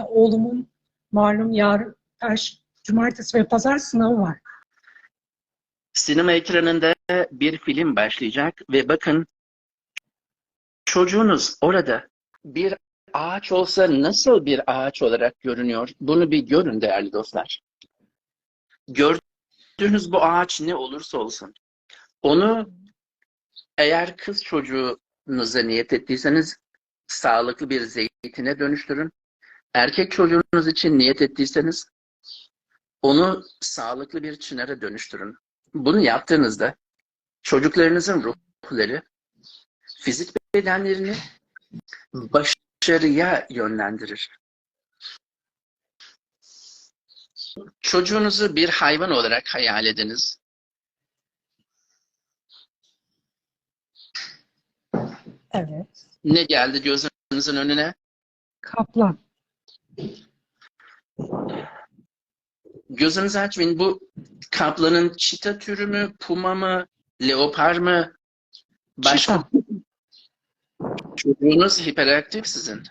oğlumun malum yarın, perş, cumartesi ve pazar sınavı var. Sinema ekranında bir film başlayacak ve bakın çocuğunuz orada bir ağaç olsa nasıl bir ağaç olarak görünüyor? Bunu bir görün değerli dostlar. Gördüğünüz bu ağaç ne olursa olsun onu eğer kız çocuğunuza niyet ettiyseniz sağlıklı bir zeytine dönüştürün. Erkek çocuğunuz için niyet ettiyseniz onu sağlıklı bir çınara dönüştürün. Bunu yaptığınızda çocuklarınızın ruhları fizik bedenlerini başarıya yönlendirir. Çocuğunuzu bir hayvan olarak hayal ediniz. Evet. Ne geldi gözünüzün önüne? Kaplan. Gözünüzü açmayın. Bu kaplanın çita türü mü, puma mı, leopar mı? Başka Çita. çocuğunuz hiperaktif sizin.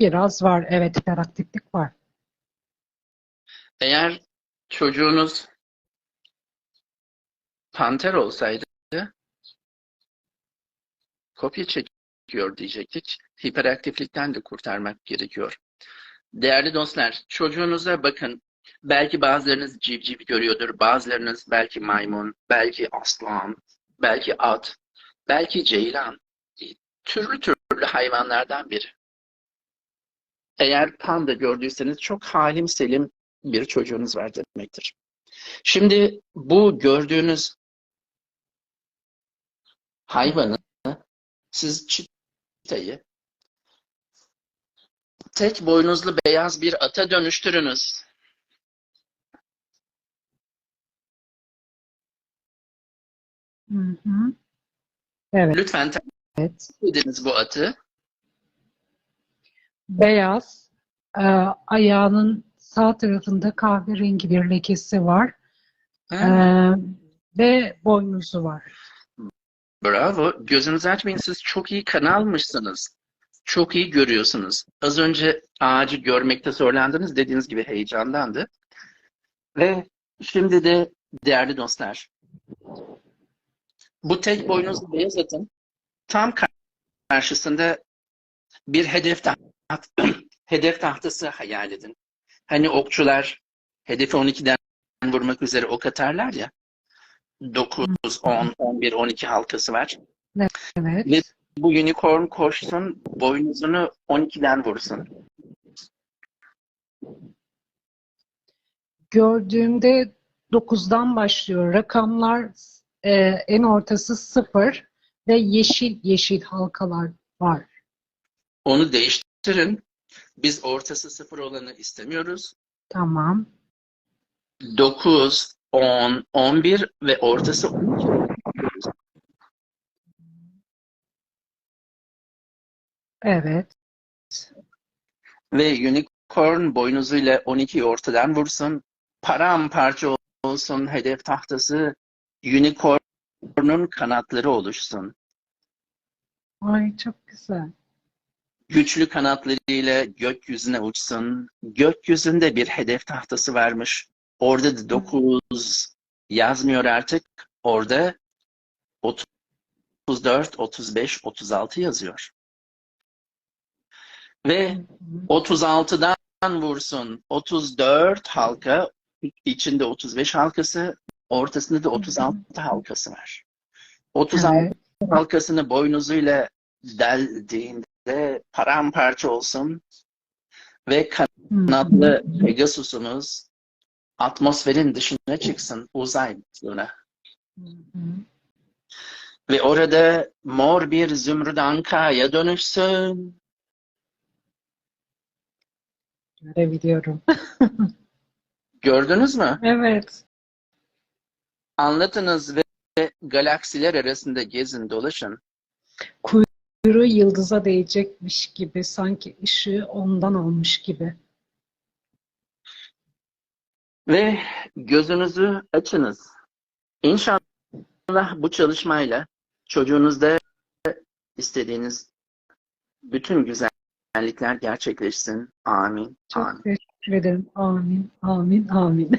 Biraz var. Evet, hiperaktiflik var. Eğer çocuğunuz panter olsaydı kopya çekiyor diyecektik. Hiperaktiflikten de kurtarmak gerekiyor. Değerli dostlar, çocuğunuza bakın. Belki bazılarınız civciv görüyordur, bazılarınız belki maymun, belki aslan, belki at, belki ceylan. Türlü türlü hayvanlardan biri. Eğer panda gördüyseniz çok halim selim bir çocuğunuz var demektir. Şimdi bu gördüğünüz hayvanı siz çitayı tek boynuzlu beyaz bir ata dönüştürünüz. Hı hı. Evet. Lütfen evet. ediniz bu atı. Beyaz. e, ayağının sağ tarafında kahverengi bir lekesi var. E, ve boynuzu var. Bravo. Gözünüzü açmayın. Siz çok iyi kanalmışsınız. Çok iyi görüyorsunuz. Az önce ağacı görmekte zorlandınız. Dediğiniz gibi heyecandandı. Ve şimdi de değerli dostlar. Bu tek boynuzlu beyaz atın tam karşısında bir hedef taht hedef tahtası hayal edin. Hani okçular hedefi 12'den vurmak üzere ok atarlar ya. 9, 10, 11, 12 halkası var. Evet. Ve bu unicorn koşsun, boynuzunu 12'den vursun. Gördüğümde 9'dan başlıyor. Rakamlar e, en ortası 0 ve yeşil yeşil halkalar var. Onu değiştirin. Biz ortası sıfır olanı istemiyoruz. Tamam. 9, 10, 11 ve ortası 12. Evet. Ve unicorn boynuzuyla 12'yi ortadan vursun. Paramparça olsun hedef tahtası. Unicorn'un kanatları oluşsun. Ay çok güzel. Güçlü kanatlarıyla gökyüzüne uçsun. Gökyüzünde bir hedef tahtası varmış. Orada da 9 yazmıyor artık. Orada 34, 35, 36 yazıyor. Ve 36'dan vursun. 34 halka, içinde 35 halkası, ortasında da 36 halkası var. 36 Evet. halkasını boynuzuyla deldiğinde paramparça olsun ve kanatlı Pegasus'umuz atmosferin dışına çıksın, uzay boşluğuna. Ve orada mor bir zümrüt ankaya dönüşsün. Görebiliyorum. Gördünüz mü? Evet. Anlatınız ve galaksiler arasında gezin, dolaşın. Kuyruğu yıldıza değecekmiş gibi, sanki ışığı ondan almış gibi. Ve gözünüzü açınız. İnşallah bu çalışmayla çocuğunuzda istediğiniz bütün güzel güzellikler gerçekleşsin. Amin. Çok Amin. teşekkür ederim. Amin, amin, amin.